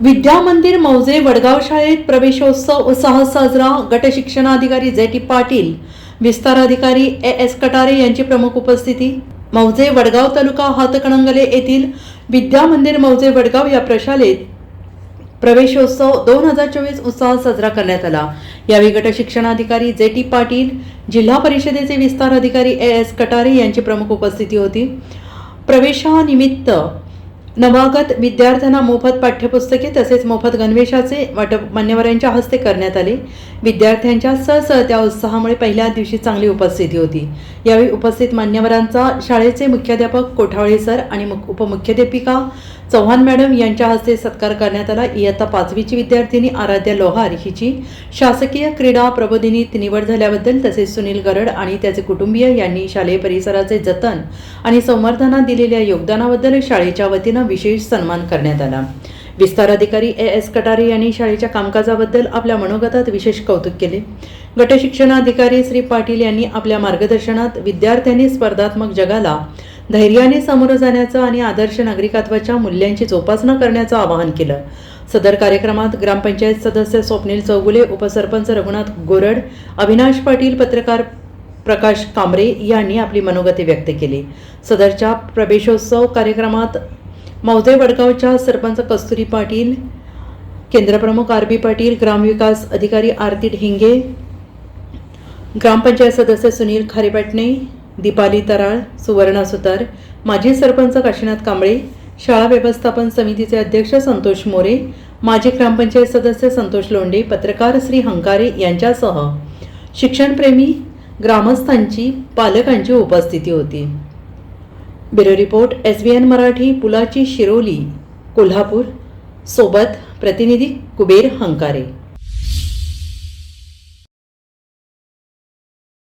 विद्या मंदिर मौजे वडगाव शाळेत प्रवेशोत्सव उत्साह साजरा. गटशिक्षणाधिकारी जे टी पाटील विस्तार अधिकारी ए एस कटारे यांची प्रमुख उपस्थिती. मौजे वडगाव तालुका हातकणंगले येथील विद्या मंदिर मौजे वडगाव या प्रशालेत प्रवेशोत्सव दोन हजार चोवीस उत्साह साजरा करण्यात आला. यावेळी गट शिक्षणाधिकारी जे टी पाटील जिल्हा परिषदेचे विस्तार अधिकारी ए एस कटारे यांची प्रमुख उपस्थिती होती. प्रवेशानिमित्त नवागत विद्यार्थ्यांना मोफत पाठ्यपुस्तके तसेच मोफत गणवेशाचे वाटप मान्यवरांच्या हस्ते करण्यात आले. विद्यार्थ्यांच्या ससहत्या उत्साहामुळे पहिल्या दिवशी चांगली उपस्थिती होती. यावेळी उपस्थित मान्यवरांचा शाळेचे मुख्याध्यापक कोठावळे सर आणि मुख- उपमुख्याध्यापिका चव्हाण मॅडम यांच्या हस्ते सत्कार करण्यात आला. इयत्ता पाचवीची विद्यार्थिनी आराध्या लोहार हिची शासकीय क्रीडा प्रबोधिनीत निवड झाल्याबद्दल तसेच सुनील गरड आणि त्याचे कुटुंबीय यांनी शालेय परिसराचे जतन आणि संवर्धनात दिलेल्या योगदानाबद्दल शाळेच्या वतीनं विशेष सन्मान करण्यात आला. विस्तार अधिकारी ए एस कटारे यांनी शाळेच्या कामकाजाबद्दल आपल्या मनोगतात विशेष कौतुक केले. गटशिक्षणाधिकारी श्री पाटील यांनी आपल्या मार्गदर्शनात विद्यार्थ्यांनी स्पर्धात्मक जगाला धैर्याने सामोरं जाण्याचं आणि आदर्श नागरिकत्वाच्या मूल्यांची जोपासना करण्याचं आवाहन केलं. सदर कार्यक्रमात ग्रामपंचायत सदस्य स्वप्नील चौगुले उपसरपंच रघुनाथ गोरड अविनाश पाटील पत्रकार प्रकाश कांबरे यांनी आपली मनोगती व्यक्त केली. सदरच्या प्रवेशोत्सव कार्यक्रमात मौजे वडगावच्या सरपंच कस्तुरी पाटील केंद्रप्रमुख आर बी पाटील ग्रामविकास अधिकारी आरती ढिंगे ग्रामपंचायत सदस्य सुनील खारेपाटणे दीपाली तराळ सुवर्णा सुतार माजी सरपंच काशीनाथ कांबळे शाळा व्यवस्थापन समितीचे अध्यक्ष संतोष मोरे माजी ग्रामपंचायत सदस्य संतोष लोंढे पत्रकार श्री हंकारे यांच्यासह शिक्षणप्रेमी ग्रामस्थांची पालकांची उपस्थिती होती. Bureau report S B N Marathi पुलाची शिरोली कोल्हापूर. सोबत प्रतिनिधी कुबेर हंकारे.